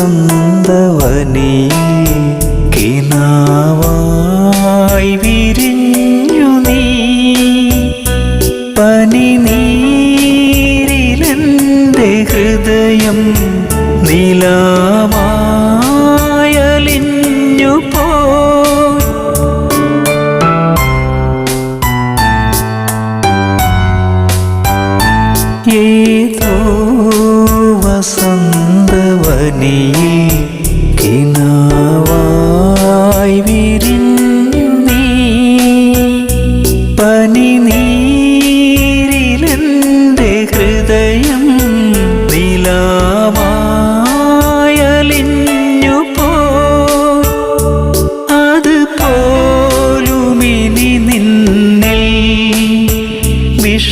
വസന്തവനി കിനാവായി വിരിഞ്ഞു നീ. പനി നീരിലെന്റെ ഹൃദയം നിലാവായലിഞ്ഞു പോ. ഏതോ വസന്തവനിയിൽ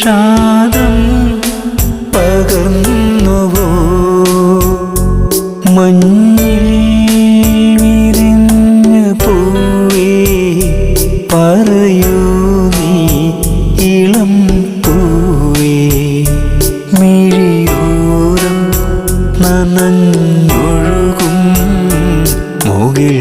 വിഷാദം പകർന്നുവോ? മഞ്ഞിൽ പൂവേ പറയൂ നീ ഇളം പൂവേ. മിഴിയോരം നനഞ്ഞൊഴുകും മുകിൽ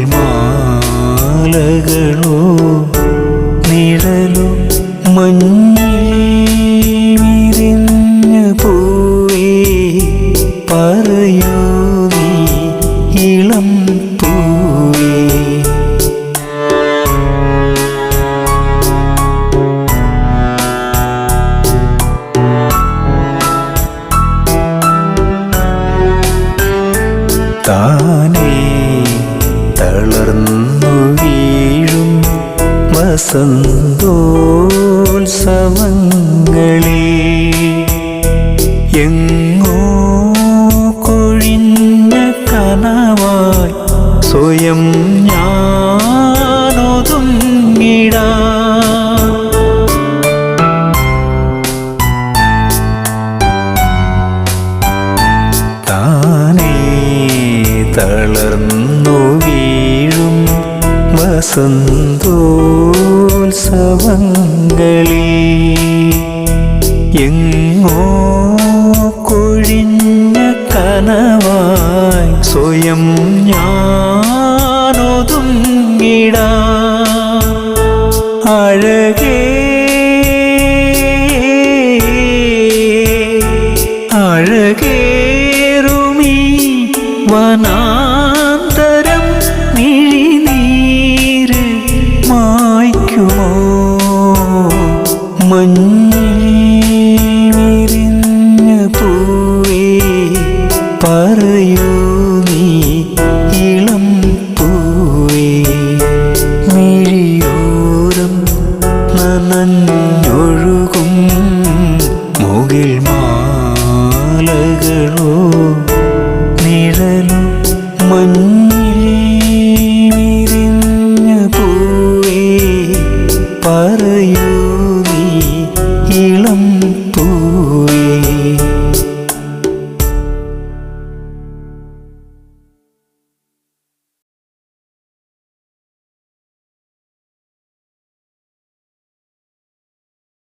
തളർന്നു വീഴും വസന്തോത്സവങ്ങളിൽ. എങ്ങോ കൊഴിഞ്ഞ കനവായി സ്വയം ഞാനൊതുങ്ങിടാ വസന്തോത്സവങ്ങളിൽ എങ്ങോ കൊഴിഞ്ഞ കനവായി സ്വയം ഞാനൊതുങ്ങിടാ.